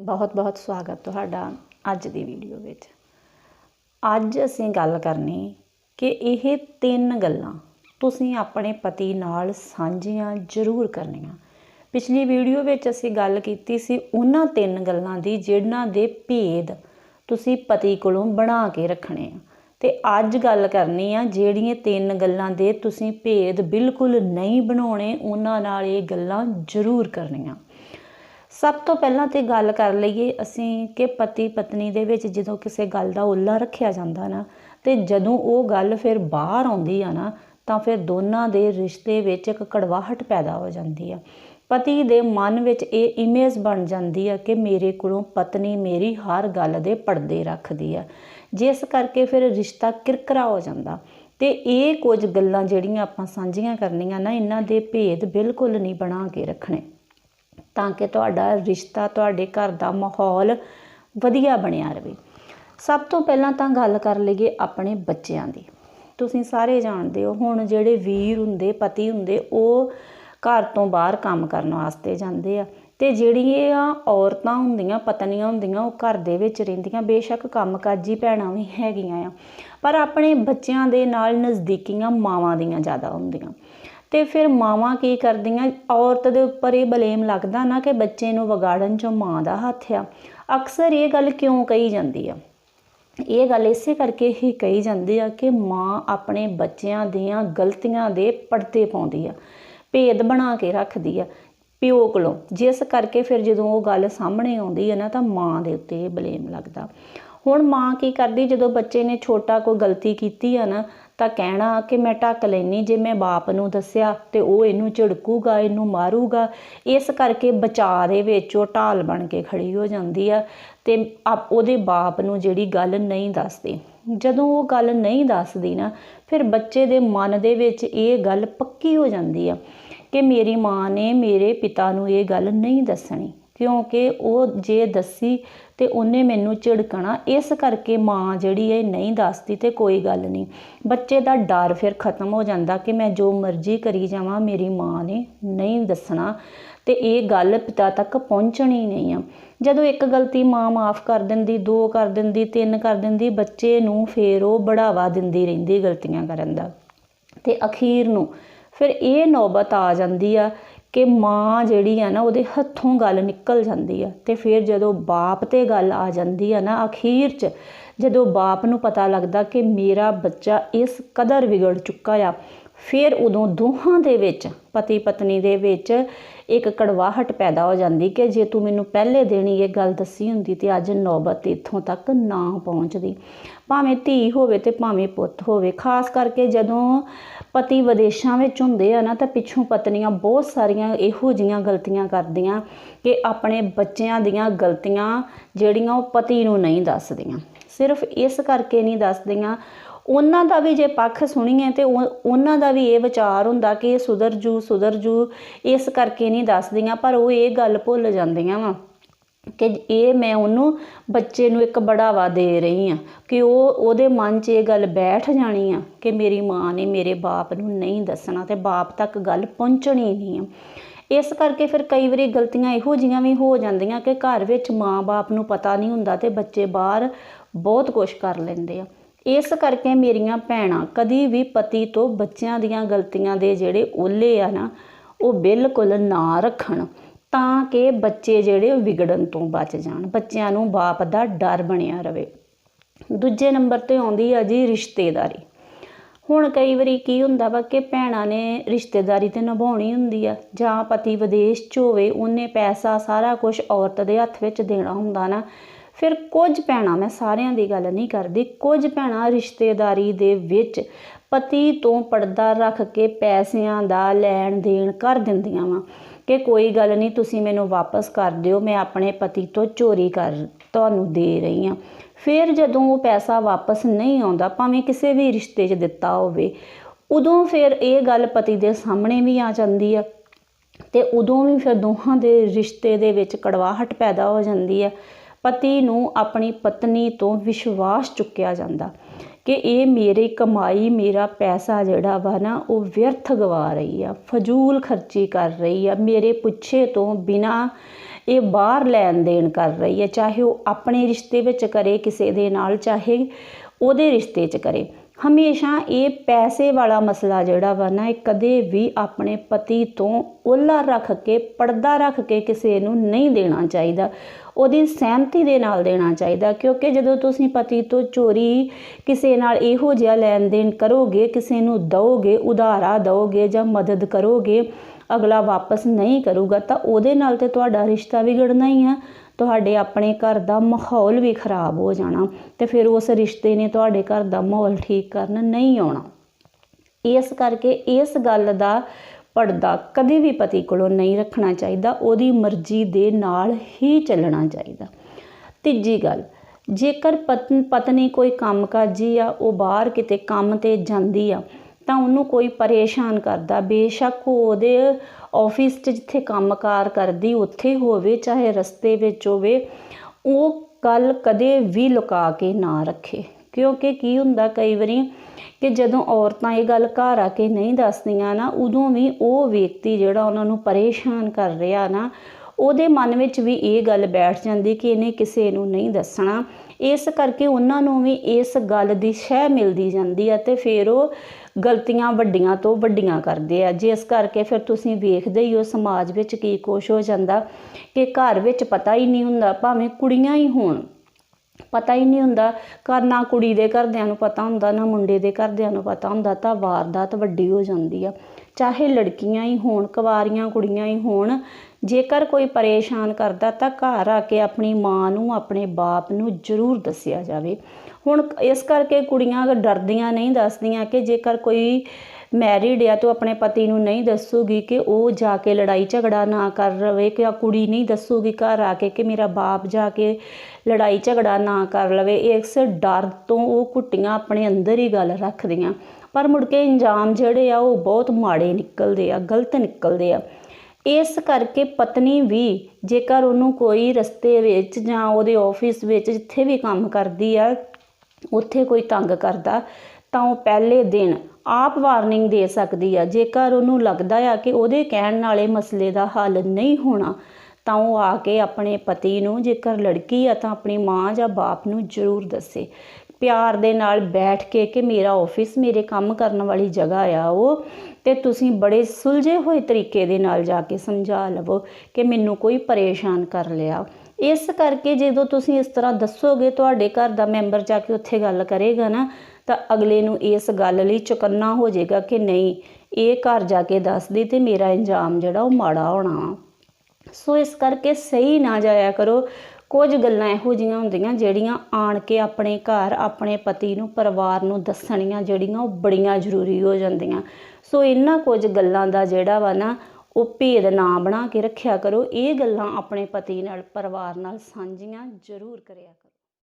ਬਹੁਤ-ਬਹੁਤ ਸਵਾਗਤ ਤੁਹਾਡਾ ਅੱਜ ਦੀ ਵੀਡੀਓ ਵਿੱਚ। ਅੱਜ ਅਸੀਂ ਗੱਲ ਕਰਨੀ ਕਿ ਇਹ ਤਿੰਨ ਗੱਲਾਂ ਤੁਸੀਂ ਆਪਣੇ ਪਤੀ ਨਾਲ ਸਾਂਝੀਆਂ ਜ਼ਰੂਰ ਕਰਨੀਆਂ। ਪਿਛਲੀ ਵੀਡੀਓ ਵਿੱਚ ਅਸੀਂ ਗੱਲ ਕੀਤੀ ਸੀ ਉਹਨਾਂ ਤਿੰਨ ਗੱਲਾਂ ਦੀ ਜਿਨ੍ਹਾਂ ਦੇ ਭੇਦ ਤੁਸੀਂ ਪਤੀ ਕੋਲੋਂ ਬਣਾ ਕੇ ਰੱਖਣੇ ਆ। ਤੇ ਅੱਜ ਗੱਲ ਕਰਨੀ ਆ ਜਿਹੜੀਆਂ ਤਿੰਨ ਗੱਲਾਂ ਦੇ ਤੁਸੀਂ ਭੇਦ ਬਿਲਕੁਲ ਨਹੀਂ ਬਣਾਉਣੇ, ਉਹਨਾਂ ਨਾਲ ਇਹ ਗੱਲਾਂ ਜ਼ਰੂਰ ਕਰਨੀਆਂ। ਸਭ ਤੋਂ ਪਹਿਲਾਂ ਤੇ ਗੱਲ ਕਰ ਲਈਏ ਅਸੀਂ ਕਿ ਪਤੀ ਪਤਨੀ ਦੇ ਵਿੱਚ ਜਦੋਂ ਕਿਸੇ ਗੱਲ ਦਾ ਓਲਾ ਰੱਖਿਆ ਜਾਂਦਾ ਨਾ, ਤੇ ਜਦੋਂ ਉਹ ਗੱਲ ਫਿਰ ਬਾਹਰ ਆਉਂਦੀ ਆ ਨਾ, ਤਾਂ ਫਿਰ ਦੋਨਾਂ ਦੇ ਰਿਸ਼ਤੇ ਵਿੱਚ ਇੱਕ ਕੜਵਾਹਟ ਪੈਦਾ ਹੋ ਜਾਂਦੀ ਆ। ਪਤੀ ਦੇ ਮਨ ਵਿੱਚ ਇਹ ਇਮੇਜ ਬਣ ਜਾਂਦੀ ਆ ਕਿ ਮੇਰੇ ਕੋਲੋਂ ਪਤਨੀ ਮੇਰੀ ਹਰ ਗੱਲ ਦੇ ਪਰਦੇ ਰੱਖਦੀ ਆ। ਜਿਸ ਕਰਕੇ ਫਿਰ ਰਿਸ਼ਤਾ ਕਿਰਕਰਾ ਹੋ ਜਾਂਦਾ। ਤੇ ਇਹ ਕੁਝ ਗੱਲਾਂ ਜਿਹੜੀਆਂ ਆਪਾਂ ਸਾਂਝੀਆਂ ਕਰਨੀਆਂ ਨਾ, ਇਹਨਾਂ ਦੇ ਭੇਦ ਬਿਲਕੁਲ ਨਹੀਂ ਬਣਾ ਕੇ ਰੱਖਣੇ। ਤਾਂ ਕਿ ਤੁਹਾਡਾ ਰਿਸ਼ਤਾ, ਤੁਹਾਡੇ ਘਰ ਦਾ ਮਾਹੌਲ ਵਧੀਆ ਬਣਿਆ ਰਹੇ ਸਭ ਤੋਂ ਪਹਿਲਾਂ ਤਾਂ ਗੱਲ ਕਰ ਲਈਏ ਆਪਣੇ ਬੱਚਿਆਂ ਦੀ। ਤੁਸੀਂ ਸਾਰੇ ਜਾਣਦੇ ਹੋ, ਹੁਣ ਜਿਹੜੇ ਵੀਰ ਹੁੰਦੇ, ਪਤੀ ਹੁੰਦੇ, ਉਹ ਘਰ ਤੋਂ ਬਾਹਰ ਕੰਮ ਕਰਨ ਵਾਸਤੇ ਜਾਂਦੇ ਆ। ਤੇ ਜਿਹੜੀਆਂ ਔਰਤਾਂ ਹੁੰਦੀਆਂ, ਪਤਨੀਆਂ ਹੁੰਦੀਆਂ, ਉਹ ਘਰ ਦੇ ਵਿੱਚ ਰਹਿੰਦੀਆਂ। ਬੇਸ਼ੱਕ ਕੰਮਕਾਜੀ ਭੈਣਾਂ ਵੀ ਹੈਗੀਆਂ ਆ। ਪਰ ਆਪਣੇ ਬੱਚਿਆਂ ਦੇ ਨਾਲ ਨਜ਼ਦੀਕੀਆਂ ਮਾਵਾਂ ਦੀਆਂ ਜ਼ਿਆਦਾ ਹੁੰਦੀਆਂ। ਤੇ ਫਿਰ ਮਾਵਾਂ ਕੀ ਕਰਦੀਆਂ? ਔਰਤ ਦੇ ਉੱਪਰ ਇਹ ਬਲੇਮ ਲੱਗਦਾ ਨਾ ਕਿ ਬੱਚੇ ਨੂੰ ਵਿਗਾੜਨ 'ਚੋਂ ਮਾਂ ਦਾ ਹੱਥ ਆ। ਅਕਸਰ ਇਹ ਗੱਲ ਕਿਉਂ ਕਹੀ ਜਾਂਦੀ ਆ? ਇਹ ਗੱਲ ਇਸੇ ਕਰਕੇ ਹੀ ਕਹੀ ਜਾਂਦੀ ਆ ਕਿ ਮਾਂ ਆਪਣੇ ਬੱਚਿਆਂ ਦੀਆਂ ਗਲਤੀਆਂ ਦੇ ਪਰਦੇ ਪਾਉਂਦੀ ਆ। ਭੇਦ ਬਣਾ ਕੇ ਰੱਖਦੀ ਆ। ਪਿਓ ਕੋਲੋਂ ਜਿਸ ਕਰਕੇ ਫਿਰ ਜਦੋਂ ਉਹ ਗੱਲ ਸਾਹਮਣੇ ਆਉਂਦੀ ਹੈ ਨਾ ਤਾਂ ਮਾਂ ਦੇ ਉੱਤੇ ਇਹ ਬਲੇਮ ਲੱਗਦਾ। ਹੁਣ ਮਾਂ ਕੀ ਕਰਦੀ? ਜਦੋਂ ਬੱਚੇ ਨੇ ਛੋਟਾ ਕੋਈ ਗਲਤੀ ਕੀਤੀ ਆ ਨਾ, ਤਾਂ ਕਹਿਣਾ ਕਿ ਮੈਂ ਢੱਕ ਲੈਣੀ ਜੇ ਮੈਂ ਬਾਪ ਨੂੰ ਦੱਸਿਆ ਤੇ ਉਹ ਇਹਨੂੰ ਝਿੜਕੂਗਾ, ਇਹਨੂੰ ਮਾਰੂਗਾ। ਇਸ ਕਰਕੇ ਬਚਾ ਦੇ ਵਿੱਚ ਉਹ ਢਾਲ ਬਣ ਕੇ ਖੜੀ ਹੋ ਜਾਂਦੀ ਆ ਤੇ ਉਹਦੇ ਬਾਪ ਨੂੰ ਜਿਹੜੀ ਗੱਲ ਨਹੀਂ ਦੱਸਦੀ। ਜਦੋਂ ਉਹ ਗੱਲ ਨਹੀਂ ਦੱਸਦੀ ਨਾ, ਫਿਰ ਬੱਚੇ ਦੇ ਮਨ ਦੇ ਵਿੱਚ ਇਹ ਗੱਲ ਪੱਕੀ ਹੋ ਜਾਂਦੀ ਆ ਕਿ ਮੇਰੀ ਮਾਂ ਨੇ ਮੇਰੇ ਪਿਤਾ ਨੂੰ ਇਹ ਗੱਲ ਨਹੀਂ ਦੱਸਣੀ। ਕਿਉਂਕਿ ਉਹ ਜੇ ਦੱਸੀ ਤੇ ਉਹਨੇ ਮੈਨੂੰ ਝਿੜਕਣਾ। ਇਸ ਕਰਕੇ ਮਾਂ ਜਿਹੜੀ ਇਹ ਨਹੀਂ ਦੱਸਦੀ ਤੇ ਕੋਈ ਗੱਲ ਨਹੀਂ। ਬੱਚੇ ਦਾ ਡਰ ਫਿਰ ਖਤਮ ਹੋ ਜਾਂਦਾ ਕਿ ਮੈਂ ਜੋ ਮਰਜ਼ੀ ਕਰੀ ਜਾਵਾਂ, ਮੇਰੀ ਮਾਂ ਨੇ ਨਹੀਂ ਦੱਸਣਾ। ਤੇ ਇਹ ਗੱਲ ਪਿਤਾ ਤੱਕ ਪਹੁੰਚਣੀ ਨਹੀਂ ਆ। ਜਦੋਂ ਇੱਕ ਗਲਤੀ ਮਾਂ ਮਾਫ ਕਰ ਦਿੰਦੀ, ਦੋ ਕਰ ਦਿੰਦੀ, ਤਿੰਨ ਕਰ ਦਿੰਦੀ, ਬੱਚੇ ਨੂੰ ਫੇਰ ਉਹ ਬੜਾਵਾ ਦਿੰਦੀ ਰਹਿੰਦੀ ਗਲਤੀਆਂ ਕਰਨ ਦਾ। ਤੇ ਅਖੀਰ ਨੂੰ ਫਿਰ ਇਹ ਨੌਬਤ ਆ ਜਾਂਦੀ ਆ ਕਿ ਮਾਂ ਜਿਹੜੀ ਆ ਨਾ, ਉਹਦੇ ਹੱਥੋਂ ਗੱਲ ਨਿਕਲ ਜਾਂਦੀ ਆ ਤੇ ਫਿਰ ਜਦੋਂ ਬਾਪ ਤੇ ਗੱਲ ਆ ਜਾਂਦੀ ਆ ਨਾ ਅਖੀਰ 'ਚ, ਜਦੋਂ ਬਾਪ ਨੂੰ ਪਤਾ ਲੱਗਦਾ ਕਿ ਮੇਰਾ ਬੱਚਾ ਇਸ ਕਦਰ ਵਿਗੜ ਚੁੱਕਾ ਆ ਫਿਰ ਉਦੋਂ ਦੋਹਾਂ ਦੇ ਵਿੱਚ ਪਤੀ ਪਤਨੀ ਦੇ ਵਿੱਚ ਇੱਕ ਕੜਵਾਹਟ ਪੈਦਾ ਹੋ ਜਾਂਦੀ ਕਿ ਜੇ ਤੂੰ ਮੈਨੂੰ ਪਹਿਲੇ ਦਿਨ ਹੀ ਇਹ ਗੱਲ ਦੱਸੀ ਹੁੰਦੀ ਤੇ ਅੱਜ ਨੌਬਤ ਇੱਥੋਂ ਤੱਕ ਨਾ ਪਹੁੰਚਦੀ। ਭਾਵੇਂ ਧੀ ਹੋਵੇ ਤੇ ਭਾਵੇਂ ਪੁੱਤ ਹੋਵੇ, ਖਾਸ ਕਰਕੇ ਜਦੋਂ ਪਤੀ ਵਿਦੇਸ਼ਾਂ ਵਿੱਚ ਹੁੰਦੇ ਆ ਨਾ, ਤਾਂ ਪਿੱਛੋਂ ਪਤਨੀਆਂ ਬਹੁਤ ਸਾਰੀਆਂ ਇਹੋ ਜੀਆਂ ਗਲਤੀਆਂ ਕਰਦੀਆਂ ਕਿ ਆਪਣੇ ਬੱਚਿਆਂ ਦੀਆਂ ਗਲਤੀਆਂ ਜਿਹੜੀਆਂ ਉਹ ਪਤੀ ਨੂੰ ਨਹੀਂ ਦੱਸਦੀਆਂ। ਸਿਰਫ ਇਸ ਕਰਕੇ ਨਹੀਂ ਦੱਸਦੀਆਂ ਉਹਨਾਂ ਦਾ ਵੀ ਜੇ ਪੱਖ ਸੁਣੀਏ ਤੇ ਉਹਨਾਂ ਦਾ ਵੀ ਇਹ ਵਿਚਾਰ ਹੁੰਦਾ ਕਿ ਇਹ ਸੁਧਰ ਜੂ ਸੁਧਰ ਜੂ, ਇਸ ਕਰਕੇ ਨਹੀਂ ਦੱਸਦੀਆਂ, ਪਰ ਉਹ ਇਹ ਗੱਲ ਭੁੱਲ ਜਾਂਦੀਆਂ ਵਾ ਕਿ ਇਹ ਮੈਂ ਉਹਨੂੰ ਬੱਚੇ ਨੂੰ ਇੱਕ ਬੜਾਵਾ ਦੇ ਰਹੀ ਆ ਕਿ ਉਹ, ਉਹਦੇ ਮਨ 'ਚ ਇਹ ਗੱਲ ਬੈਠ ਜਾਣੀ ਆ ਕਿ ਮੇਰੀ ਮਾਂ ਨੇ ਮੇਰੇ ਬਾਪ ਨੂੰ ਨਹੀਂ ਦੱਸਣਾ ਤੇ ਬਾਪ ਤੱਕ ਗੱਲ ਪਹੁੰਚਣੀ ਨਹੀਂ ਆ। ਇਸ ਕਰਕੇ ਫਿਰ ਕਈ ਵਾਰੀ ਗਲਤੀਆਂ ਇਹੋ ਜੀਆਂ ਵੀ ਹੋ ਜਾਂਦੀਆਂ ਕਿ ਘਰ ਵਿੱਚ ਮਾਂ-ਬਾਪ ਨੂੰ ਪਤਾ ਨਹੀਂ ਹੁੰਦਾ ਤੇ ਬੱਚੇ ਬਾਹਰ ਬਹੁਤ ਕੁਝ ਕਰ ਲੈਂਦੇ ਆ। ਇਸ ਕਰਕੇ ਮੇਰੀਆਂ ਭੈਣਾਂ ਕਦੀ ਵੀ ਪਤੀ ਤੋਂ ਬੱਚਿਆਂ ਦੀਆਂ ਗਲਤੀਆਂ ਦੇ ਜਿਹੜੇ ਓਲੇ ਆ ਨਾ, ਉਹ ਬਿਲਕੁਲ ਨਾ ਰੱਖਣ, ਤਾਂ ਕਿ ਬੱਚੇ ਜਿਹੜੇ ਵਿਗੜਨ ਤੋਂ ਬਚ ਜਾਣ, ਬੱਚਿਆਂ ਨੂੰ ਬਾਪ ਦਾ ਡਰ ਬਣਿਆ ਰਵੇ। ਦੂਜੇ ਨੰਬਰ ਤੇ ਆਉਂਦੀ ਆ ਜੀ ਰਿਸ਼ਤੇਦਾਰੀ। ਹੁਣ ਕਈ ਵਾਰੀ ਕੀ ਹੁੰਦਾ ਵਾ ਕਿ ਭੈਣਾਂ ਨੇ ਰਿਸ਼ਤੇਦਾਰੀ ਤੇ ਨਿਭਾਉਣੀ ਹੁੰਦੀ ਆ, ਜਾਂ ਪਤੀ ਵਿਦੇਸ਼ 'ਚ ਹੋਵੇ, ਉਹਨੇ ਪੈਸਾ ਸਾਰਾ ਕੁਝ ਔਰਤ ਦੇ ਹੱਥ ਵਿੱਚ ਦੇਣਾ ਹੁੰਦਾ ਨਾ ਫਿਰ ਕੁਝ ਭੈਣਾਂ, ਮੈਂ ਸਾਰਿਆਂ ਦੀ ਗੱਲ ਨਹੀਂ ਕਰਦੀ, ਕੁਝ ਭੈਣਾਂ ਰਿਸ਼ਤੇਦਾਰੀ ਦੇ ਵਿੱਚ ਪਤੀ ਤੋਂ ਪਰਦਾ ਰੱਖ ਕੇ ਪੈਸਿਆਂ ਦਾ ਲੈਣ ਦੇਣ ਕਰ ਦਿੰਦੀਆਂ ਵਾ ਕਿ ਕੋਈ ਗੱਲ ਨਹੀਂ, ਤੁਸੀਂ ਮੈਨੂੰ ਵਾਪਸ ਕਰ ਦਿਓ, ਮੈਂ ਆਪਣੇ ਪਤੀ ਤੋਂ ਚੋਰੀ ਕਰ ਤੁਹਾਨੂੰ ਦੇ ਰਹੀ ਹਾਂ। ਫਿਰ ਜਦੋਂ ਉਹ ਪੈਸਾ ਵਾਪਸ ਨਹੀਂ ਆਉਂਦਾ, ਭਾਵੇਂ ਕਿਸੇ ਵੀ ਰਿਸ਼ਤੇ 'ਚ ਦਿੱਤਾ ਹੋਵੇ, ਉਦੋਂ ਫਿਰ ਇਹ ਗੱਲ ਪਤੀ ਦੇ ਸਾਹਮਣੇ ਵੀ ਆ ਜਾਂਦੀ ਆ ਤੇ ਉਦੋਂ ਵੀ ਫਿਰ ਦੋਹਾਂ ਦੇ ਰਿਸ਼ਤੇ ਦੇ ਵਿੱਚ ਕੜਵਾਹਟ ਪੈਦਾ ਹੋ ਜਾਂਦੀ ਆ। ਪਤੀ ਨੂੰ ਆਪਣੀ ਪਤਨੀ ਤੋਂ ਵਿਸ਼ਵਾਸ ਚੁੱਕਿਆ ਜਾਂਦਾ ਕਿ ਇਹ ਮੇਰੀ ਕਮਾਈ, ਮੇਰਾ ਪੈਸਾ ਜਿਹੜਾ ਵਾ ਨਾ, ਉਹ ਵਿਅਰਥ ਗਵਾ ਰਹੀ ਆ, ਫਜ਼ੂਲ ਖਰਚੀ ਕਰ ਰਹੀ ਆ, ਮੇਰੇ ਪੁੱਛੇ ਤੋਂ ਬਿਨਾ ਇਹ ਬਾਹਰ ਲੈਣ ਦੇਣ ਕਰ ਰਹੀ ਹੈ ਚਾਹੇ ਉਹ ਆਪਣੇ ਰਿਸ਼ਤੇ ਵਿੱਚ ਕਰੇ ਕਿਸੇ ਦੇ ਨਾਲ, ਚਾਹੇ ਉਹਦੇ ਰਿਸ਼ਤੇ 'ਚ ਕਰੇ। ਹਮੇਸ਼ਾ ਇਹ ਪੈਸੇ ਵਾਲਾ ਮਸਲਾ ਜਿਹੜਾ ਵਾ ਨਾ, ਇਹ ਕਦੇ ਵੀ ਆਪਣੇ ਪਤੀ ਤੋਂ ਓਲਾ ਰੱਖ ਕੇ, ਪਰਦਾ ਰੱਖ ਕੇ ਕਿਸੇ ਨੂੰ ਨਹੀਂ ਦੇਣਾ ਚਾਹੀਦਾ। ਉਹਦੀ ਸਹਿਮਤੀ ਦੇ ਨਾਲ ਦੇਣਾ ਚਾਹੀਦਾ, ਕਿਉਂਕਿ ਜਦੋਂ ਤੁਸੀਂ ਪਤੀ ਤੋਂ ਚੋਰੀ ਕਿਸੇ ਨਾਲ ਇਹੋ ਜਿਹਾ ਲੈਣ ਦੇਣ ਕਰੋਗੇ, ਕਿਸੇ ਨੂੰ ਦਓਗੇ, ਉਧਾਰਾ ਦਓਗੇ ਜਾਂ ਮਦਦ ਕਰੋਗੇ ਅਗਲਾ ਵਾਪਸ ਨਹੀਂ ਕਰੂਗਾ, ਤਾਂ ਉਹਦੇ ਨਾਲ ਤੇ ਤੁਹਾਡਾ ਰਿਸ਼ਤਾ ਵਿਗੜਨਾ ਹੀ ਆ। ਤੁਹਾਡੇ ਆਪਣੇ ਘਰ ਦਾ ਮਾਹੌਲ ਵੀ ਖਰਾਬ ਹੋ ਜਾਣਾ ਤੇ ਫਿਰ ਉਸ ਰਿਸ਼ਤੇ ਨੇ ਤੁਹਾਡੇ ਘਰ ਦਾ ਮਾਹੌਲ ਠੀਕ ਕਰਨ ਨਹੀਂ ਆਉਣਾ। ਇਸ ਕਰਕੇ ਇਸ ਗੱਲ ਦਾ ਪਰਦਾ ਕਦੇ ਵੀ ਪਤੀ ਕੋਲੋਂ ਨਹੀਂ ਰੱਖਣਾ ਚਾਹੀਦਾ, ਉਹਦੀ ਮਰਜ਼ੀ ਦੇ ਨਾਲ ਹੀ ਚੱਲਣਾ ਚਾਹੀਦਾ। ਤੀਜੀ ਗੱਲ, ਜੇਕਰ ਪਤਨ ਪਤਨੀ ਕੋਈ ਕੰਮਕਾਜੀ ਆ, ਉਹ ਬਾਹਰ ਕਿਤੇ ਕੰਮ ਤੇ ਜਾਂਦੀ ਆ ਤਾਂ ਉਹਨੂੰ ਕੋਈ ਪਰੇਸ਼ਾਨ ਕਰਦਾ। ਬੇਸ਼ੱਕ ਉਹ ਉਹਦੇ ਆਫਿਸ 'ਚ ਜਿੱਥੇ ਕੰਮਕਾਰ ਕਰਦੀ, ਉੱਥੇ ਹੋਵੇ, ਚਾਹੇ ਰਸਤੇ ਵਿੱਚ ਹੋਵੇ, ਉਹ ਗੱਲ ਕਦੇ ਵੀ ਲੁਕਾ ਕੇ ਨਾ ਰੱਖੇ। ਕਿਉਂਕਿ ਕੀ ਹੁੰਦਾ ਕਈ ਵਾਰੀ ਕਿ ਜਦੋਂ ਔਰਤਾਂ ਇਹ ਗੱਲ ਘਰ ਆ ਕੇ ਨਹੀਂ ਦੱਸਦੀਆਂ ਨਾ, ਉਦੋਂ ਵੀ ਉਹ ਵਿਅਕਤੀ ਜਿਹੜਾ ਉਹਨਾਂ ਨੂੰ ਪਰੇਸ਼ਾਨ ਕਰ ਰਿਹਾ ਨਾ ਉਹਦੇ ਮਨ ਵਿੱਚ ਵੀ ਇਹ ਗੱਲ ਬੈਠ ਜਾਂਦੀ ਕਿ ਇਹਨੇ ਕਿਸੇ ਨੂੰ ਨਹੀਂ ਦੱਸਣਾ। ਇਸ ਕਰਕੇ ਉਹਨਾਂ ਨੂੰ ਵੀ ਇਸ ਗੱਲ ਦੀ ਸ਼ਹਿ ਮਿਲਦੀ ਜਾਂਦੀ ਹੈ ਤੇ ਫਿਰ ਉਹ ਗਲਤੀਆਂ ਵੱਡੀਆਂ ਤੋਂ ਵੱਡੀਆਂ ਕਰਦੇ ਆ। ਜਿਸ ਕਰਕੇ ਫਿਰ ਤੁਸੀਂ ਵੇਖਦੇ ਹੀ ਹੋ, ਸਮਾਜ ਵਿੱਚ ਕੀ ਕੁਛ ਹੋ ਜਾਂਦਾ ਕਿ ਘਰ ਵਿੱਚ ਪਤਾ ਹੀ ਨਹੀਂ ਹੁੰਦਾ, ਭਾਵੇਂ ਕੁੜੀਆਂ ਹੀ ਹੋਣ। ਪਤਾ ਹੀ ਨਹੀਂ ਹੁੰਦਾ, ਘਰ ਨਾ ਕੁੜੀ ਦੇ ਘਰਦਿਆਂ ਨੂੰ ਪਤਾ ਹੁੰਦਾ, ਨਾ ਮੁੰਡੇ ਦੇ ਘਰਦਿਆਂ ਨੂੰ ਪਤਾ ਹੁੰਦਾ, ਤਾਂ ਵਾਰਦਾਤ ਵੱਡੀ ਹੋ ਜਾਂਦੀ ਆ। ਚਾਹੇ ਲੜਕੀਆਂ ਹੀ ਹੋਣ, ਕੁਵਾਰੀਆਂ ਕੁੜੀਆਂ ਹੀ ਹੋਣ ਜੇਕਰ ਕੋਈ ਪਰੇਸ਼ਾਨ ਕਰਦਾ ਤਾਂ ਘਰ ਆ ਕੇ ਆਪਣੀ ਮਾਂ ਨੂੰ, ਆਪਣੇ ਬਾਪ ਨੂੰ ਜ਼ਰੂਰ ਦੱਸਿਆ ਜਾਵੇ। ਹੁਣ ਇਸ ਕਰਕੇ ਕੁੜੀਆਂ ਡਰਦੀਆਂ ਨਹੀਂ ਦੱਸਦੀਆਂ ਕਿ ਜੇਕਰ ਕੋਈ ਮੈਰਿਡ ਆ ਤਾਂ ਆਪਣੇ ਪਤੀ ਨੂੰ ਨਹੀਂ ਦੱਸੂਗੀ ਕਿ ਉਹ ਜਾ ਕੇ ਲੜਾਈ ਝਗੜਾ ਨਾ ਕਰ ਰਵੇ ਕਿ ਆ ਕੁੜੀ ਨਹੀਂ ਦੱਸੂਗੀ ਘਰ ਆ ਕੇ ਕਿ ਮੇਰਾ ਬਾਪ ਜਾ ਕੇ ਲੜਾਈ ਝਗੜਾ ਨਾ ਕਰ ਲਵੇ। ਇਸ ਡਰ ਤੋਂ ਉਹ ਕੁੱਟੀਆਂ ਆਪਣੇ ਅੰਦਰ ਹੀ ਗੱਲ ਰੱਖਦੀਆਂ। ਪਰ ਮੁੜ ਕੇ ਇੰਜਾਮ ਜਿਹੜੇ ਆ ਉਹ ਬਹੁਤ ਮਾੜੇ ਨਿਕਲਦੇ ਆ, ਗਲਤ ਨਿਕਲਦੇ ਆ। ਇਸ ਕਰਕੇ ਪਤਨੀ ਵੀ ਜੇਕਰ ਉਹਨੂੰ ਕੋਈ ਰਸਤੇ ਵਿੱਚ ਜਾਂ ਉਹਦੇ ਆਫਿਸ ਵਿੱਚ ਜਿੱਥੇ ਵੀ ਕੰਮ ਕਰਦੀ ਆ, ਉੱਥੇ ਕੋਈ ਤੰਗ ਕਰਦਾ, ਤਾਂ ਉਹ ਪਹਿਲੇ ਦਿਨ ਆਪ ਵਾਰਨਿੰਗ ਦੇ ਸਕਦੀ ਆ। ਜੇਕਰ ਉਹਨੂੰ ਲੱਗਦਾ ਆ ਕਿ ਉਹਦੇ ਕਹਿਣ ਨਾਲੇ ਮਸਲੇ ਦਾ ਹੱਲ ਨਹੀਂ ਹੋਣਾ, ਤਾਂ ਉਹ ਆ ਕੇ ਆਪਣੇ ਪਤੀ ਨੂੰ ਜੇਕਰ ਲੜਕੀ ਆ, ਤਾਂ ਆਪਣੀ ਮਾਂ ਜਾਂ ਬਾਪ ਨੂੰ ਜ਼ਰੂਰ ਦੱਸੇ। ਪਿਆਰ ਦੇ ਨਾਲ ਬੈਠ ਕੇ ਕਿ ਮੇਰਾ ਆਫਿਸ ਮੇਰੇ ਕੰਮ ਕਰਨ ਵਾਲੀ ਜਗ੍ਹਾ ਆ, ਉਹ ਤੇ ਤੁਸੀਂ ਬੜੇ ਸੁਲਝੇ ਹੋਏ ਤਰੀਕੇ ਦੇ ਨਾਲ ਜਾ ਕੇ ਸਮਝਾ ਲਵੋ ਕਿ ਮੈਨੂੰ ਕੋਈ ਪਰੇਸ਼ਾਨ ਕਰ ਲਿਆ। ਇਸ ਕਰਕੇ ਜਦੋਂ ਤੁਸੀਂ ਇਸ ਤਰ੍ਹਾਂ ਦੱਸੋਗੇ, ਤੁਹਾਡੇ ਘਰ ਦਾ ਮੈਂਬਰ ਜਾ ਕੇ ਉੱਥੇ ਗੱਲ ਕਰੇਗਾ ਨਾ, ਤਾਂ ਅਗਲੇ ਨੂੰ ਇਸ ਗੱਲ ਲਈ ਚੁਕੰਨਾ ਹੋ ਜਾਏਗਾ ਕਿ ਨਹੀਂ, ਇਹ ਘਰ ਜਾ ਕੇ ਦੱਸਦੀ ਤੇ ਮੇਰਾ ਇੰਜਾਮ ਜਿਹੜਾ ਉਹ ਮਾੜਾ ਹੋਣਾ। ਸੋ ਇਸ ਕਰਕੇ ਸਹੀ ਨਾ ਜਾਇਆ ਕਰੋ। ਕੁਝ ਗੱਲਾਂ ਇਹੋ ਜੀਆਂ ਹੁੰਦੀਆਂ ਜਿਹੜੀਆਂ ਆਣ ਕੇ ਆਪਣੇ ਘਰ, ਆਪਣੇ ਪਤੀ ਨੂੰ, ਪਰਿਵਾਰ ਨੂੰ ਦੱਸਣੀਆਂ ਜਿਹੜੀਆਂ ਉਹ ਬੜੀਆਂ ਜ਼ਰੂਰੀ ਹੋ ਜਾਂਦੀਆਂ। ਸੋ ਇਹਨਾਂ ਕੁਝ ਗੱਲਾਂ ਦਾ ਜਿਹੜਾ ਵਾ ਨਾ, ਉਹ ਭੇਦ ਨਾ ਬਣਾ ਕੇ ਰੱਖਿਆ ਕਰੋ। ਇਹ ਗੱਲਾਂ ਆਪਣੇ ਪਤੀ ਨਾਲ, ਪਰਿਵਾਰ ਨਾਲ ਸਾਂਝੀਆਂ ਜ਼ਰੂਰ ਕਰਿਆ ਕਰੋ।